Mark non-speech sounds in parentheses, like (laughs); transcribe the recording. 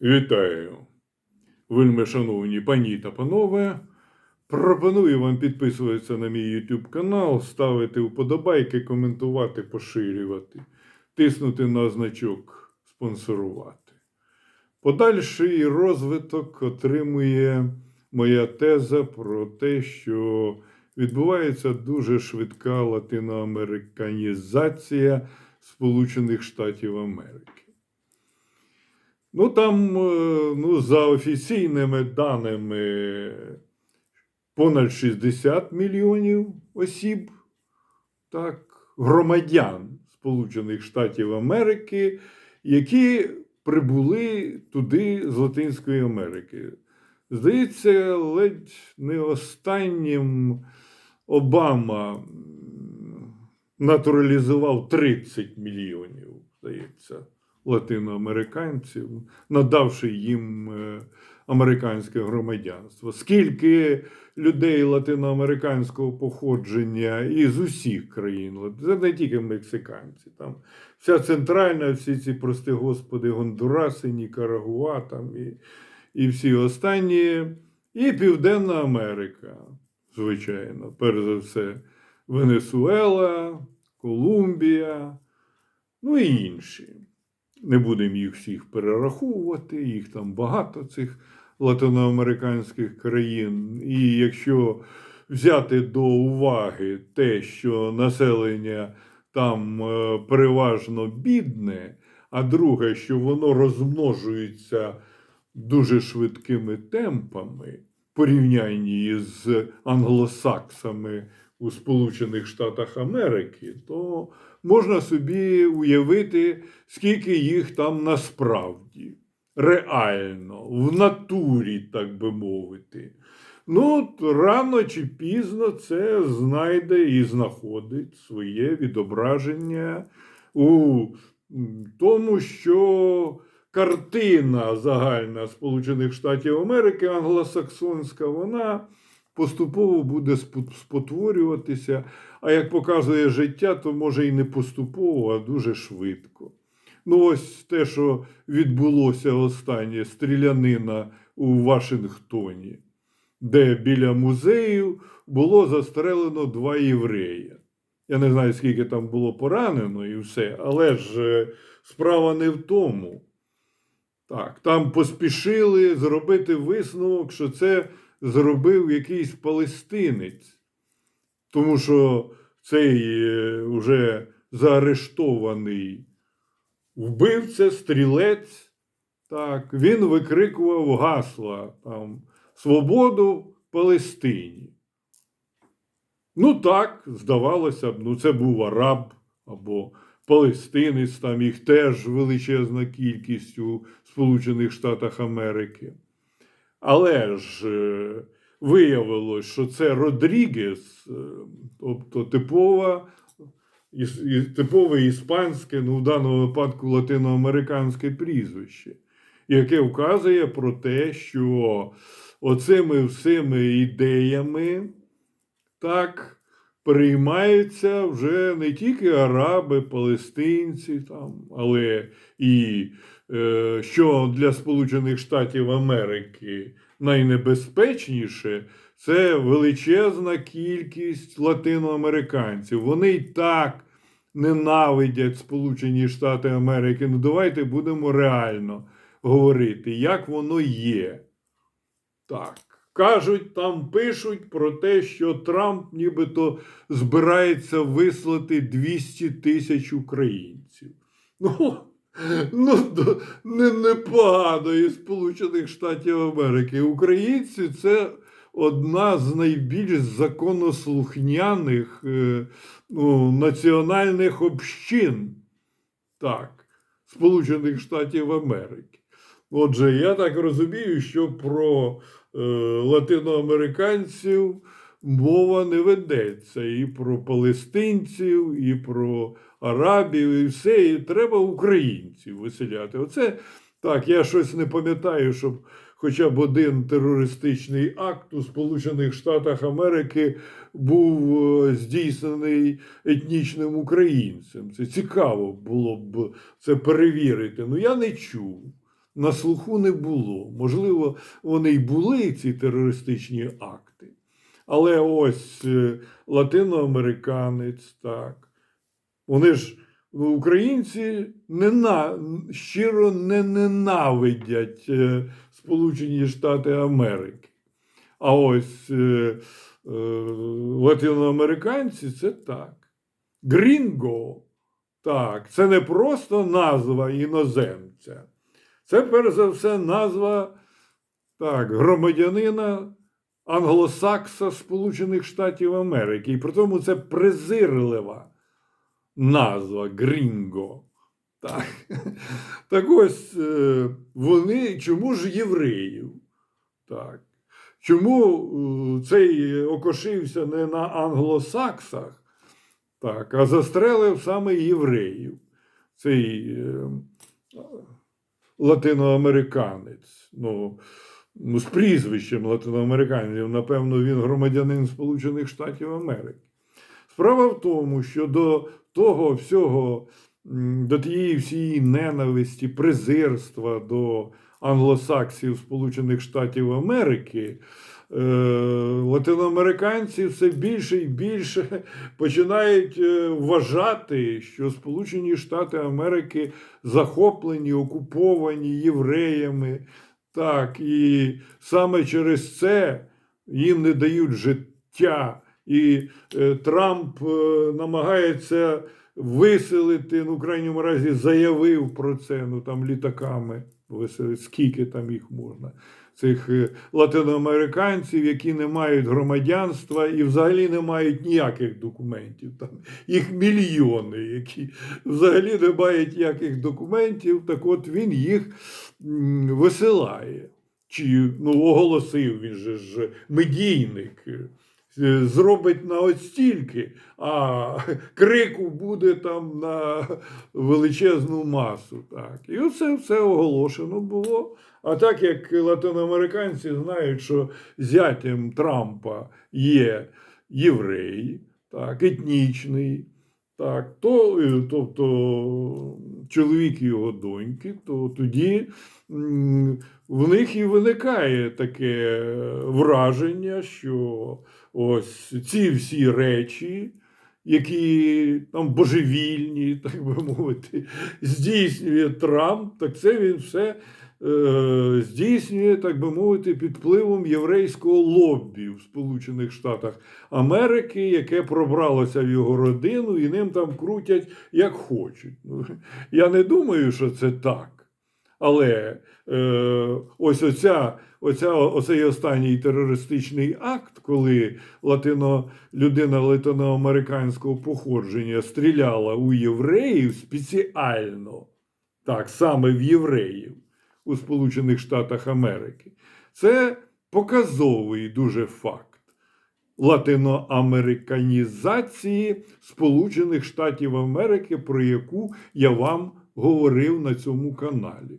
Вітаю, вельми шановні пані та панове. Пропоную вам підписуватися на мій YouTube канал, ставити вподобайки, коментувати, поширювати, тиснути на значок спонсорувати. Подальший розвиток отримує моя теза про те, що відбувається дуже швидка латиноамериканізація Сполучених Штатів Америки. Ну, там, е, ну, за офіційними даними, понад 60 мільйонів осіб, так, громадян Сполучених Штатів Америки, які прибули туди з Латинської Америки. Здається, ледь не останнім Обама натуралізував 30 мільйонів, здається, латиноамериканців, надавши їм е, американське громадянство. Скільки людей латиноамериканського походження із усіх країн, це не тільки мексиканці, там вся центральна, всі ці, прости господи, Гондураси, Нікарагуа там і, і всі останні, і Південна Америка, звичайно, перш за все, Венесуела, Колумбія, ну і інші. Не будемо їх всіх перераховувати, їх там багато цих латиноамериканських країн. І якщо взяти до уваги те, що населення там е, переважно бідне, а друге, що воно розмножується дуже швидкими темпами порівнянні з англосаксами у Сполучених Штатах Америки, то можна собі уявити, скільки їх там насправді, реально, в натурі, так би мовити. Ну, рано чи пізно це знайде і знаходить своє відображення у тому, що картина загальна Сполучених Штатів Америки, англосаксонська, вона поступово буде спотворюватися. А як показує життя, то може і не поступово, а дуже швидко. Ну, ось те, що відбулося останнє стрілянина у Вашингтоні, де біля музею було застрелено два єврея. Я не знаю, скільки там було поранено і все, але ж е, справа не в тому. Так, там поспішили зробити висновок, що це зробив якийсь палестинець, тому що цей е, уже заарештований вбивця, стрілець, так, він викрикував гасла там Свободу Палестині. Ну так, здавалося б, ну це був араб або палестинець, там їх теж величезна кількість у Сполучених Штатах Америки. Але ж е, виявилось, що це Родрігес, е, тобто типова, типове іспанське, ну в даному випадку латиноамериканське прізвище, яке вказує про те, що оцими всіми ідеями так приймаються вже не тільки араби, палестинці, там, але і що для Сполучених Штатів Америки найнебезпечніше, це величезна кількість латиноамериканців. Вони й так ненавидять Сполучені Штати Америки. Ну давайте будемо реально говорити, як воно є. Так. Кажуть, там пишуть про те, що Трамп нібито збирається вислати 200 тисяч українців. Ну, ну не, непогано із Сполучених Штатів Америки. Українці це одна з найбільш законослухняних е, ну, національних общин. Так, Сполучених Штатів Америки. Отже, я так розумію, що про е, латиноамериканців мова не ведеться і про палестинців, і про арабів, і все. І треба українців виселяти. Оце так, я щось не пам'ятаю, щоб хоча б один терористичний акт у Сполучених Штатах Америки був е, здійснений етнічним українцем. Це цікаво було б це перевірити. Ну я не чув. на слуху не було. Можливо, вони й були, ці терористичні акти. Але ось е, латиноамериканець, так. Вони ж українці нена, щиро не ненавидять е, Сполучені Штати Америки. А ось е, латиноамериканці це так. Грінго, так, це не просто назва іноземця. Це, перш за все, назва так, громадянина англосакса Сполучених Штатів Америки. І при тому це презирлива назва Грінго. Так, (laughs) так ось е, вони чому ж євреїв? Так. Чому е, цей окошився не на англосаксах, так, а застрелив саме євреїв? Цей е, латиноамериканець. Ну, ну, з прізвищем латиноамериканців, напевно, він громадянин Сполучених Штатів Америки. Справа в тому, що до того всього, до тієї всієї ненависті, презирства до англосаксів Сполучених Штатів Америки. е, Латиноамериканці все більше і більше починають е, вважати, що Сполучені Штати Америки захоплені, окуповані євреями. Так, і саме через це їм не дають життя. І е, Трамп е, намагається виселити, ну, в крайньому разі, заявив про це, ну там літаками виселити, скільки там їх можна. Цих е, латиноамериканців, які не мають громадянства і взагалі не мають ніяких документів. Там їх мільйони, які взагалі не мають ніяких документів. Так от він їх висилає. Чи ну, оголосив він же ж медійник. Е, Зробить на от а (laughs) крику буде там на величезну масу. Так. І оце все оголошено було. А так як латиноамериканці знають, що зятям Трампа є єврей, так, етнічний, так, то, е, тобто чоловік і його доньки, то тоді в них і виникає таке враження, що ось ці всі речі, які там божевільні, (laughs) так би мовити, здійснює Трамп, так це він все е, здійснює, так би мовити, під впливом єврейського лоббі в Сполучених Штатах Америки, яке пробралося в його родину, і ним там крутять як хочуть. Ну, я не думаю, що це так. Але е, ось оця, оця, оцей останній терористичний акт, коли латино, людина латиноамериканського походження стріляла у євреїв спеціально, так, саме в євреїв у Сполучених Штатах Америки, це показовий дуже факт латиноамериканізації Сполучених Штатів Америки, про яку я вам говорив на цьому каналі.